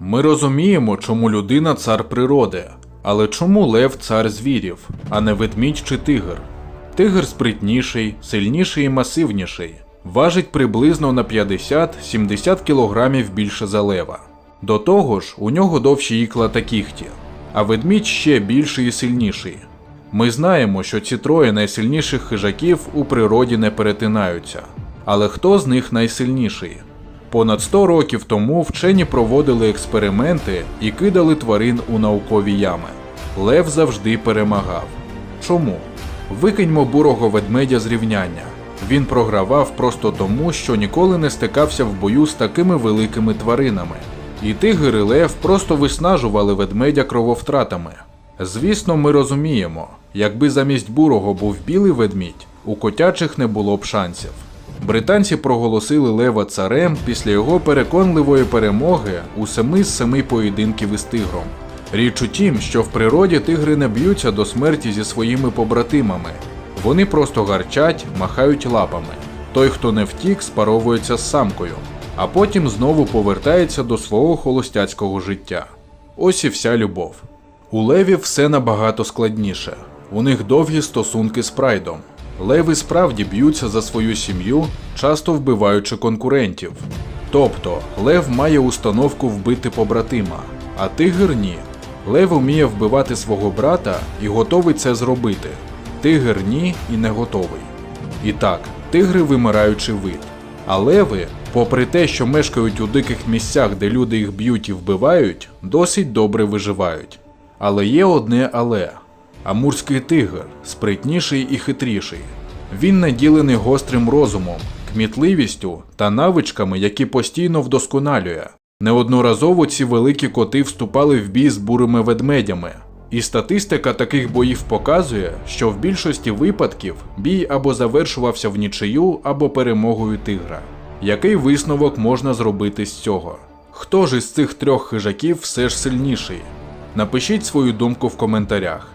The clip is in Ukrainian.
Ми розуміємо, чому людина цар природи, але чому лев цар звірів, а не ведмідь чи тигр? Тигр спритніший, сильніший і масивніший, важить приблизно на 50-70 кілограмів більше за лева. До того ж, у нього довші ікла та кіхті, а ведмідь ще більший і сильніший. Ми знаємо, що ці троє найсильніших хижаків у природі не перетинаються. Але хто з них найсильніший? Понад 100 років тому вчені проводили експерименти і кидали тварин у наукові ями. Лев завжди перемагав. Чому? Викиньмо бурого ведмедя з рівняння. Він програвав просто тому, що ніколи не стикався в бою з такими великими тваринами. І тигр і лев просто виснажували ведмедя крововтратами. Звісно, ми розуміємо, якби замість бурого був білий ведмідь, у котячих не було б шансів. Британці проголосили Лева царем після його переконливої перемоги у семи з семи поєдинків із тигром. Річ у тім, що в природі тигри не б'ються до смерті зі своїми побратимами. Вони просто гарчать, махають лапами. Той, хто не втік, спаровується з самкою, а потім знову повертається до свого холостяцького життя. Ось і вся любов. У левів все набагато складніше. У них довгі стосунки з прайдом. Леви справді б'ються за свою сім'ю, часто вбиваючи конкурентів. Тобто, лев має установку вбити побратима, а тигр ні. Лев вміє вбивати свого брата і готовий це зробити. Тигр ні і не готовий. І так, тигри вимираючий вид. А леви, попри те, що мешкають у диких місцях, де люди їх б'ють і вбивають, досить добре виживають. Але є одне але. Амурський тигр спритніший і хитріший. Він наділений гострим розумом, кмітливістю та навичками, які постійно вдосконалює. Неодноразово ці великі коти вступали в бій з бурими ведмедями. І статистика таких боїв показує, що в більшості випадків бій або завершувався в нічию, або перемогою тигра. Який висновок можна зробити з цього? Хто ж із цих трьох хижаків все ж сильніший? Напишіть свою думку в коментарях.